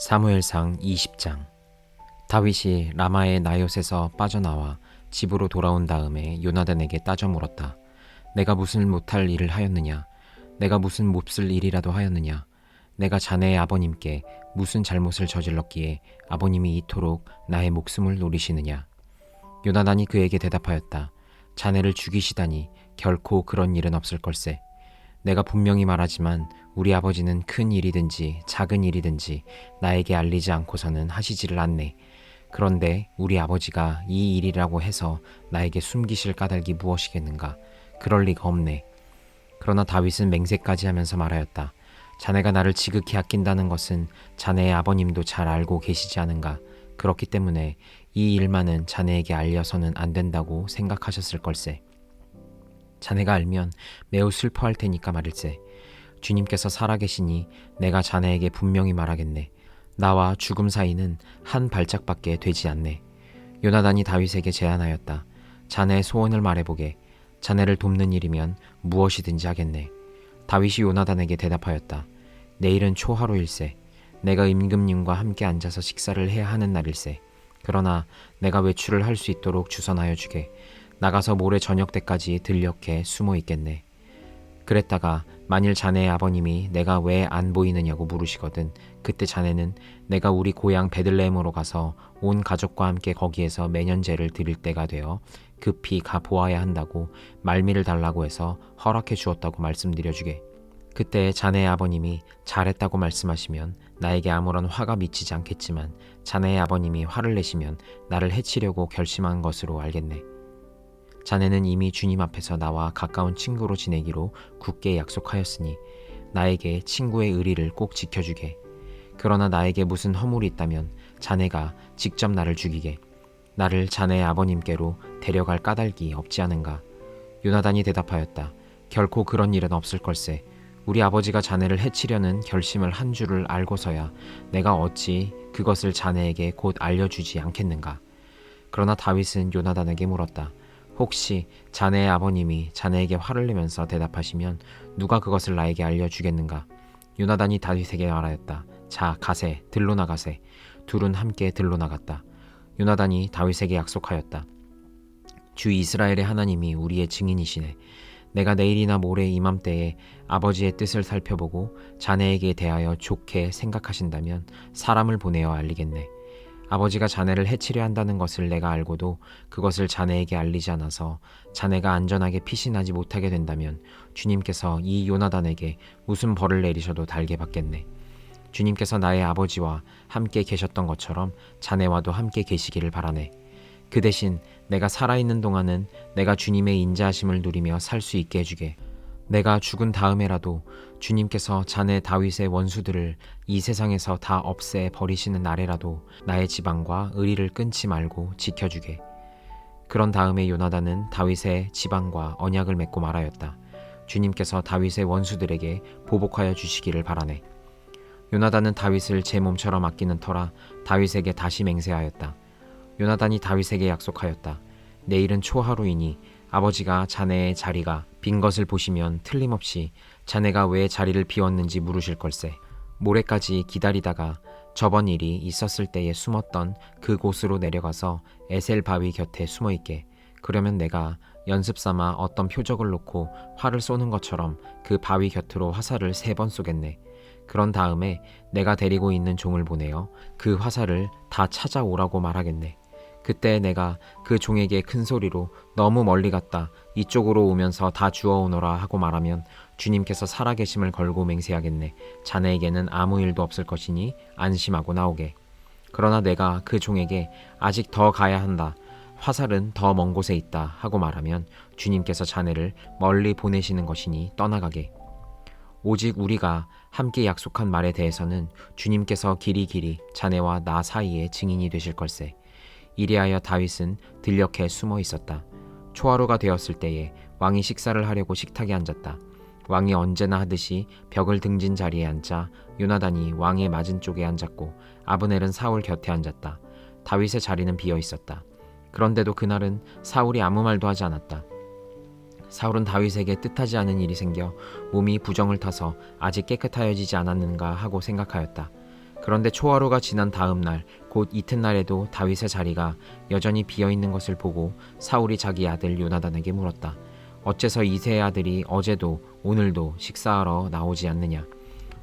사무엘상 20장 다윗이 라마의 나요에서 빠져나와 집으로 돌아온 다음에 요나단에게 따져 물었다. 내가 무슨 못할 일을 하였느냐? 내가 무슨 몹쓸 일이라도 하였느냐? 내가 자네의 아버님께 무슨 잘못을 저질렀기에 아버님이 이토록 나의 목숨을 노리시느냐? 요나단이 그에게 대답하였다. 자네를 죽이시다니 결코 그런 일은 없을 걸세. 내가 분명히 말하지만 우리 아버지는 큰 일이든지 작은 일이든지 나에게 알리지 않고서는 하시지를 않네. 그런데 우리 아버지가 이 일이라고 해서 나에게 숨기실 까닭이 무엇이겠는가? 그럴 리가 없네. 그러나 다윗은 맹세까지 하면서 말하였다. 자네가 나를 지극히 아낀다는 것은 자네의 아버님도 잘 알고 계시지 않은가? 그렇기 때문에 이 일만은 자네에게 알려서는 안 된다고 생각하셨을 걸세. 자네가 알면 매우 슬퍼할 테니까 말일세. 주님께서 살아계시니 내가 자네에게 분명히 말하겠네. 나와 죽음 사이는 한 발짝밖에 되지 않네. 요나단이 다윗에게 제안하였다. 자네의 소원을 말해보게. 자네를 돕는 일이면 무엇이든지 하겠네. 다윗이 요나단에게 대답하였다. 내일은 초하루일세. 내가 임금님과 함께 앉아서 식사를 해야 하는 날일세. 그러나 내가 외출을 할 수 있도록 주선하여 주게. 나가서 모레 저녁 때까지 들녘에 숨어 있겠네. 그랬다가 만일 자네의 아버님이 내가 왜 안 보이느냐고 물으시거든 그때 자네는 내가 우리 고향 베들레헴으로 가서 온 가족과 함께 거기에서 매년제를 드릴 때가 되어 급히 가 보아야 한다고 말미를 달라고 해서 허락해 주었다고 말씀드려 주게. 그때 자네의 아버님이 잘했다고 말씀하시면 나에게 아무런 화가 미치지 않겠지만 자네의 아버님이 화를 내시면 나를 해치려고 결심한 것으로 알겠네. 자네는 이미 주님 앞에서 나와 가까운 친구로 지내기로 굳게 약속하였으니 나에게 친구의 의리를 꼭 지켜주게. 그러나 나에게 무슨 허물이 있다면 자네가 직접 나를 죽이게. 나를 자네의 아버님께로 데려갈 까닭이 없지 않은가. 요나단이 대답하였다. 결코 그런 일은 없을 걸세. 우리 아버지가 자네를 해치려는 결심을 한 줄을 알고서야 내가 어찌 그것을 자네에게 곧 알려주지 않겠는가. 그러나 다윗은 요나단에게 물었다. 혹시 자네의 아버님이 자네에게 화를 내면서 대답하시면 누가 그것을 나에게 알려주겠는가? 요나단이 다윗에게 말하였다. 자, 가세, 들로 나가세. 둘은 함께 들로 나갔다. 요나단이 다윗에게 약속하였다. 주 이스라엘의 하나님이 우리의 증인이시네. 내가 내일이나 모레 이맘때에 아버지의 뜻을 살펴보고 자네에게 대하여 좋게 생각하신다면 사람을 보내어 알리겠네. 아버지가 자네를 해치려 한다는 것을 내가 알고도 그것을 자네에게 알리지 않아서 자네가 안전하게 피신하지 못하게 된다면 주님께서 이 요나단에게 무슨 벌을 내리셔도 달게 받겠네. 주님께서 나의 아버지와 함께 계셨던 것처럼 자네와도 함께 계시기를 바라네. 그 대신 내가 살아있는 동안은 내가 주님의 인자하심을 누리며 살 수 있게 해주게. 내가 죽은 다음에라도 주님께서 자네 다윗의 원수들을 이 세상에서 다 없애 버리시는 날에라도 나의 지방과 의리를 끊지 말고 지켜주게. 그런 다음에 요나단은 다윗의 지방과 언약을 맺고 말하였다. 주님께서 다윗의 원수들에게 보복하여 주시기를 바라네. 요나단은 다윗을 제 몸처럼 아끼는 터라 다윗에게 다시 맹세하였다. 요나단이 다윗에게 약속하였다. 내일은 초하루이니 아버지가 자네의 자리가 빈 것을 보시면 틀림없이 자네가 왜 자리를 비웠는지 물으실 걸세. 모레까지 기다리다가 저번 일이 있었을 때에 숨었던 그 곳으로 내려가서 에셀 바위 곁에 숨어 있게. 그러면 내가 연습 삼아 어떤 표적을 놓고 활을 쏘는 것처럼 그 바위 곁으로 화살을 세 번 쏘겠네. 그런 다음에 내가 데리고 있는 종을 보내어 그 화살을 다 찾아오라고 말하겠네. 그때 내가 그 종에게 큰 소리로 너무 멀리 갔다 이쪽으로 오면서 다 주워오너라 하고 말하면 주님께서 살아계심을 걸고 맹세하겠네. 자네에게는 아무 일도 없을 것이니 안심하고 나오게. 그러나 내가 그 종에게 아직 더 가야 한다. 화살은 더 먼 곳에 있다 하고 말하면 주님께서 자네를 멀리 보내시는 것이니 떠나가게. 오직 우리가 함께 약속한 말에 대해서는 주님께서 길이 길이 자네와 나 사이에 증인이 되실 걸세. 이리하여 다윗은 들녘에 숨어 있었다. 초하루가 되었을 때에 왕이 식사를 하려고 식탁에 앉았다. 왕이 언제나 하듯이 벽을 등진 자리에 앉자 요나단이 왕의 맞은 쪽에 앉았고 아브넬은 사울 곁에 앉았다. 다윗의 자리는 비어 있었다. 그런데도 그날은 사울이 아무 말도 하지 않았다. 사울은 다윗에게 뜻하지 않은 일이 생겨 몸이 부정을 타서 아직 깨끗하여지지 않았는가 하고 생각하였다. 그런데 초하루가 지난 다음 날, 곧 이튿날에도 다윗의 자리가 여전히 비어 있는 것을 보고 사울이 자기 아들 요나단에게 물었다. 어째서 이세의 아들이 어제도 오늘도 식사하러 나오지 않느냐?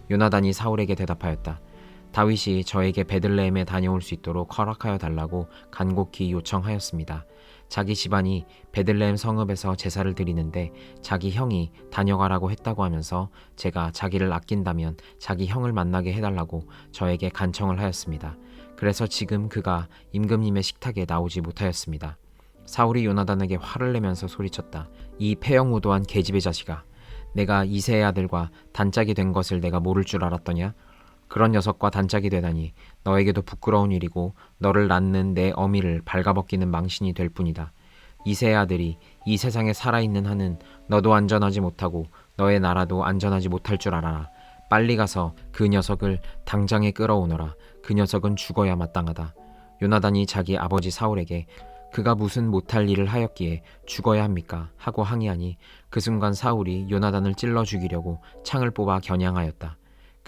요나단이 사울에게 대답하였다. 다윗이 저에게 베들레헴에 다녀올 수 있도록 허락하여 달라고 간곡히 요청하였습니다. 자기 집안이 베들레헴 성읍에서 제사를 드리는데 자기 형이 다녀가라고 했다고 하면서 제가 자기를 아낀다면 자기 형을 만나게 해달라고 저에게 간청을 하였습니다. 그래서 지금 그가 임금님의 식탁에 나오지 못하였습니다. 사울이 요나단에게 화를 내면서 소리쳤다. 이 폐영무도한 계집의 자식아, 내가 이세의 아들과 단짝이 된 것을 내가 모를 줄 알았더냐? 그런 녀석과 단짝이 되다니 너에게도 부끄러운 일이고 너를 낳는 내 어미를 발가벗기는 망신이 될 뿐이다. 이세의 아들이 이 세상에 살아있는 한은 너도 안전하지 못하고 너의 나라도 안전하지 못할 줄 알아라. 빨리 가서 그 녀석을 당장에 끌어오너라. 그 녀석은 죽어야 마땅하다. 요나단이 자기 아버지 사울에게 그가 무슨 못할 일을 하였기에 죽어야 합니까? 하고 항의하니 그 순간 사울이 요나단을 찔러 죽이려고 창을 뽑아 겨냥하였다.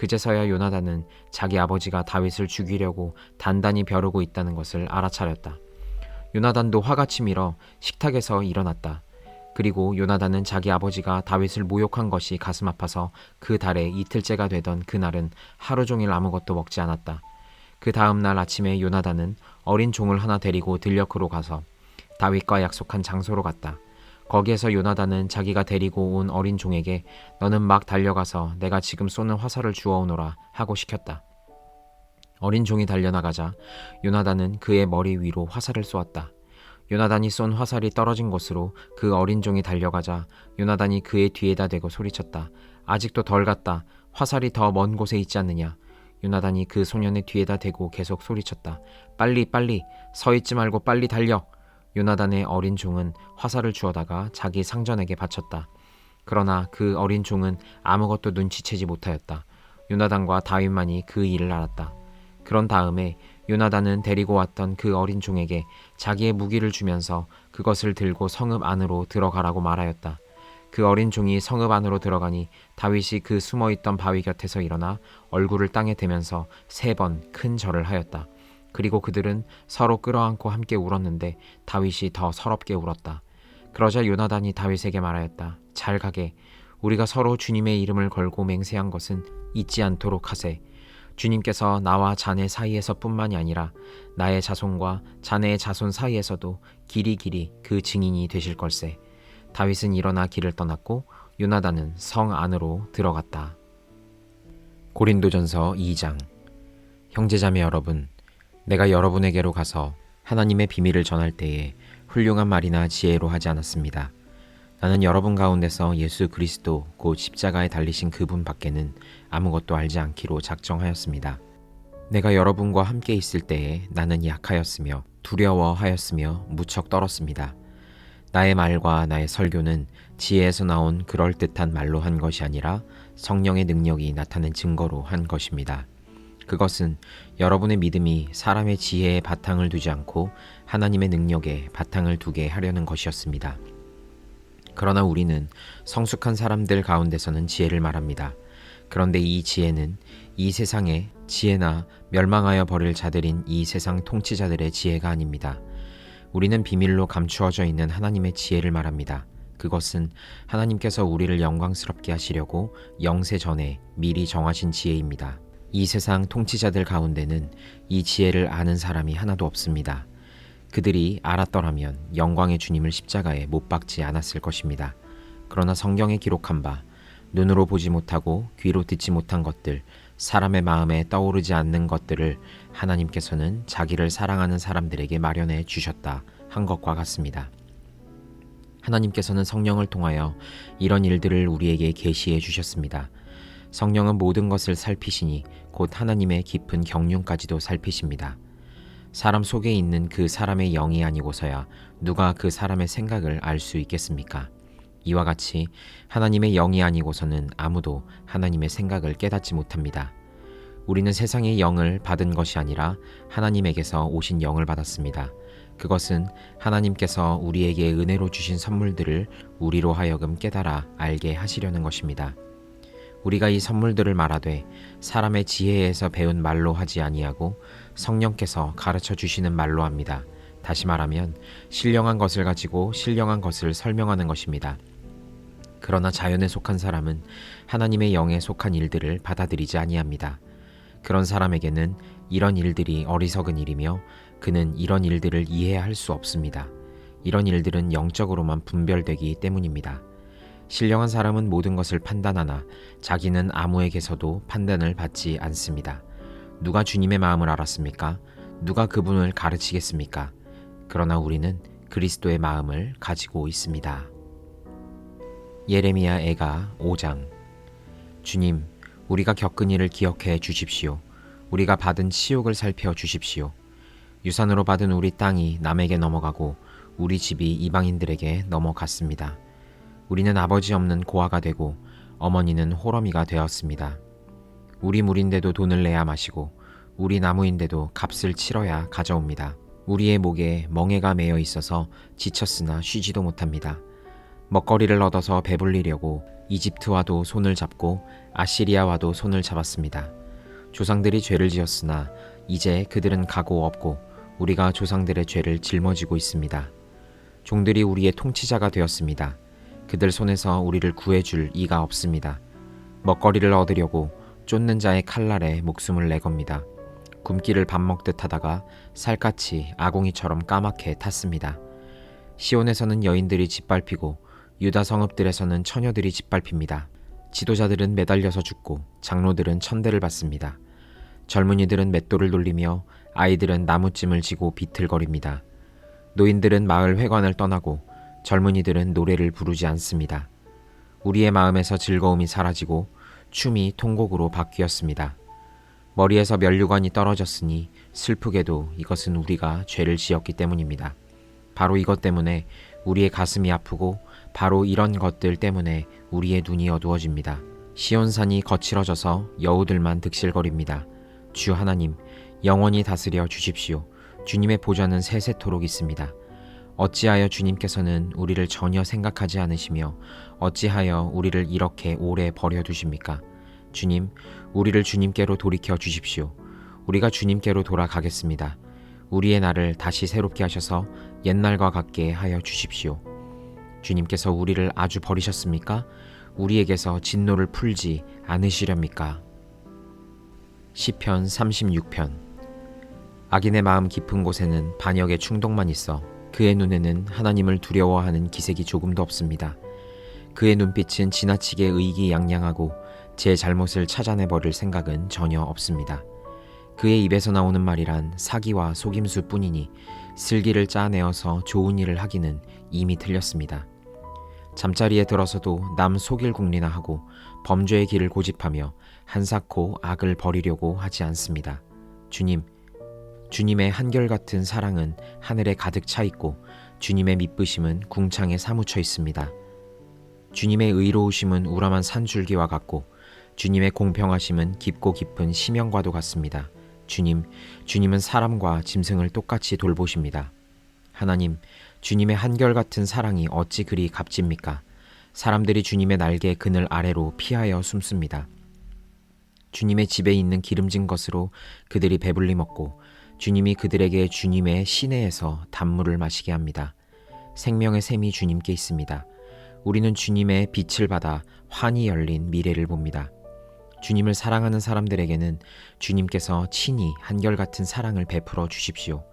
그제서야 요나단은 자기 아버지가 다윗을 죽이려고 단단히 벼르고 있다는 것을 알아차렸다. 요나단도 화가 치밀어 식탁에서 일어났다. 그리고 요나단은 자기 아버지가 다윗을 모욕한 것이 가슴 아파서 그 달에 이틀째가 되던 그날은 하루 종일 아무것도 먹지 않았다. 그 다음 날 아침에 요나단은 어린 종을 하나 데리고 들녘으로 가서 다윗과 약속한 장소로 갔다. 거기에서 요나단은 자기가 데리고 온 어린 종에게 너는 막 달려가서 내가 지금 쏘는 화살을 주워오너라 하고 시켰다. 어린 종이 달려나가자 요나단은 그의 머리 위로 화살을 쏘았다. 요나단이 쏜 화살이 떨어진 곳으로 그 어린 종이 달려가자 요나단이 그의 뒤에다 대고 소리쳤다. 아직도 덜 갔다. 화살이 더 먼 곳에 있지 않느냐. 요나단이 그 소년의 뒤에다 대고 계속 소리쳤다. 빨리 빨리 서 있지 말고 빨리 달려. 요나단의 어린 종은 화살을 주워다가 자기 상전에게 바쳤다. 그러나 그 어린 종은 아무것도 눈치채지 못하였다. 요나단과 다윗만이 그 일을 알았다. 그런 다음에 요나단은 데리고 왔던 그 어린 종에게 자기의 무기를 주면서 그것을 들고 성읍 안으로 들어가라고 말하였다. 그 어린 종이 성읍 안으로 들어가니 다윗이 그 숨어 있던 바위 곁에서 일어나 얼굴을 땅에 대면서 세 번 큰 절을 하였다. 그리고 그들은 서로 끌어안고 함께 울었는데 다윗이 더 서럽게 울었다. 그러자 요나단이 다윗에게 말하였다. 잘 가게. 우리가 서로 주님의 이름을 걸고 맹세한 것은 잊지 않도록 하세. 주님께서 나와 자네 사이에서뿐만이 아니라 나의 자손과 자네의 자손 사이에서도 길이 길이 그 증인이 되실 걸세. 다윗은 일어나 길을 떠났고 요나단은 성 안으로 들어갔다. 고린도전서 2장 형제자매 여러분 내가 여러분에게로 가서 하나님의 비밀을 전할 때에 훌륭한 말이나 지혜로 하지 않았습니다. 나는 여러분 가운데서 예수 그리스도 곧 십자가에 달리신 그분 밖에는 아무것도 알지 않기로 작정하였습니다. 내가 여러분과 함께 있을 때에 나는 약하였으며 두려워하였으며 무척 떨었습니다. 나의 말과 나의 설교는 지혜에서 나온 그럴듯한 말로 한 것이 아니라 성령의 능력이 나타낸 증거로 한 것입니다. 그것은 여러분의 믿음이 사람의 지혜에 바탕을 두지 않고 하나님의 능력에 바탕을 두게 하려는 것이었습니다. 그러나 우리는 성숙한 사람들 가운데서는 지혜를 말합니다. 그런데 이 지혜는 이 세상의 지혜나 멸망하여 버릴 자들인 이 세상 통치자들의 지혜가 아닙니다. 우리는 비밀로 감추어져 있는 하나님의 지혜를 말합니다. 그것은 하나님께서 우리를 영광스럽게 하시려고 영세 전에 미리 정하신 지혜입니다. 이 세상 통치자들 가운데는 이 지혜를 아는 사람이 하나도 없습니다. 그들이 알았더라면 영광의 주님을 십자가에 못 박지 않았을 것입니다. 그러나 성경에 기록한 바 눈으로 보지 못하고 귀로 듣지 못한 것들, 사람의 마음에 떠오르지 않는 것들을 하나님께서는 자기를 사랑하는 사람들에게 마련해 주셨다 한 것과 같습니다. 하나님께서는 성령을 통하여 이런 일들을 우리에게 계시해 주셨습니다. 성령은 모든 것을 살피시니 곧 하나님의 깊은 경륜까지도 살피십니다. 사람 속에 있는 그 사람의 영이 아니고서야 누가 그 사람의 생각을 알 수 있겠습니까? 이와 같이 하나님의 영이 아니고서는 아무도 하나님의 생각을 깨닫지 못합니다. 우리는 세상의 영을 받은 것이 아니라 하나님에게서 오신 영을 받았습니다. 그것은 하나님께서 우리에게 은혜로 주신 선물들을 우리로 하여금 깨달아 알게 하시려는 것입니다. 우리가 이 선물들을 말하되 사람의 지혜에서 배운 말로 하지 아니하고 성령께서 가르쳐 주시는 말로 합니다. 다시 말하면 신령한 것을 가지고 신령한 것을 설명하는 것입니다. 그러나 자연에 속한 사람은 하나님의 영에 속한 일들을 받아들이지 아니합니다. 그런 사람에게는 이런 일들이 어리석은 일이며 그는 이런 일들을 이해할 수 없습니다. 이런 일들은 영적으로만 분별되기 때문입니다. 신령한 사람은 모든 것을 판단하나 자기는 아무에게서도 판단을 받지 않습니다. 누가 주님의 마음을 알았습니까? 누가 그분을 가르치겠습니까? 그러나 우리는 그리스도의 마음을 가지고 있습니다. 예레미야 애가 5장 주님, 우리가 겪은 일을 기억해 주십시오. 우리가 받은 치욕을 살펴 주십시오. 유산으로 받은 우리 땅이 남에게 넘어가고 우리 집이 이방인들에게 넘어갔습니다. 우리는 아버지 없는 고아가 되고 어머니는 호러미가 되었습니다. 우리 물인데도 돈을 내야 마시고 우리 나무인데도 값을 치러야 가져옵니다. 우리의 목에 멍에가 매여 있어서 지쳤으나 쉬지도 못합니다. 먹거리를 얻어서 배불리려고 이집트와도 손을 잡고 아시리아와도 손을 잡았습니다. 조상들이 죄를 지었으나 이제 그들은 가고 없고 우리가 조상들의 죄를 짊어지고 있습니다. 종들이 우리의 통치자가 되었습니다. 그들 손에서 우리를 구해줄 이가 없습니다. 먹거리를 얻으려고 쫓는 자의 칼날에 목숨을 내겁니다. 굶기를 밥 먹듯 하다가 살갗이 아궁이처럼 까맣게 탔습니다. 시온에서는 여인들이 짓밟히고 유다 성읍들에서는 처녀들이 짓밟힙니다. 지도자들은 매달려서 죽고 장로들은 천대를 받습니다. 젊은이들은 맷돌을 돌리며 아이들은 나무찜을 지고 비틀거립니다. 노인들은 마을 회관을 떠나고 젊은이들은 노래를 부르지 않습니다. 우리의 마음에서 즐거움이 사라지고 춤이 통곡으로 바뀌었습니다. 머리에서 면류관이 떨어졌으니 슬프게도 이것은 우리가 죄를 지었기 때문입니다. 바로 이것 때문에 우리의 가슴이 아프고 바로 이런 것들 때문에 우리의 눈이 어두워집니다. 시온산이 거칠어져서 여우들만 득실거립니다. 주 하나님, 영원히 다스려 주십시오. 주님의 보좌는 세세토록 있습니다. 어찌하여 주님께서는 우리를 전혀 생각하지 않으시며 어찌하여 우리를 이렇게 오래 버려두십니까? 주님, 우리를 주님께로 돌이켜 주십시오. 우리가 주님께로 돌아가겠습니다. 우리의 날을 다시 새롭게 하셔서 옛날과 같게 하여 주십시오. 주님께서 우리를 아주 버리셨습니까? 우리에게서 진노를 풀지 않으시렵니까? 시편 36편 악인의 마음 깊은 곳에는 반역의 충동만 있어 그의 눈에는 하나님을 두려워하는 기색이 조금도 없습니다. 그의 눈빛은 지나치게 의기양양하고 제 잘못을 찾아내 버릴 생각은 전혀 없습니다. 그의 입에서 나오는 말이란 사기와 속임수 뿐이니 슬기를 짜내어서 좋은 일을 하기는 이미 틀렸습니다. 잠자리에 들어서도 남 속일 궁리나 하고 범죄의 길을 고집하며 한사코 악을 버리려고 하지 않습니다. 주님, 주님의 한결같은 사랑은 하늘에 가득 차 있고 주님의 미쁘심은 궁창에 사무쳐 있습니다. 주님의 의로우심은 우람한 산줄기와 같고 주님의 공평하심은 깊고 깊은 심연과도 같습니다. 주님, 주님은 사람과 짐승을 똑같이 돌보십니다. 하나님, 주님의 한결같은 사랑이 어찌 그리 값집니까? 사람들이 주님의 날개 그늘 아래로 피하여 숨습니다. 주님의 집에 있는 기름진 것으로 그들이 배불리 먹고 주님이 그들에게 주님의 시내에서 단물을 마시게 합니다. 생명의 샘이 주님께 있습니다. 우리는 주님의 빛을 받아 환히 열린 미래를 봅니다. 주님을 사랑하는 사람들에게는 주님께서 친히 한결같은 사랑을 베풀어 주십시오.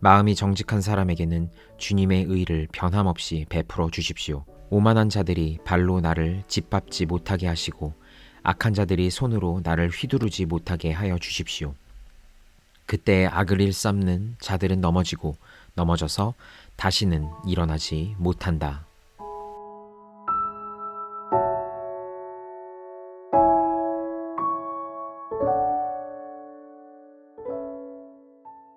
마음이 정직한 사람에게는 주님의 의를 변함없이 베풀어 주십시오. 오만한 자들이 발로 나를 짓밟지 못하게 하시고 악한 자들이 손으로 나를 휘두르지 못하게 하여 주십시오. 그때 악을 일삼는 자들은 넘어지고 넘어져서 다시는 일어나지 못한다.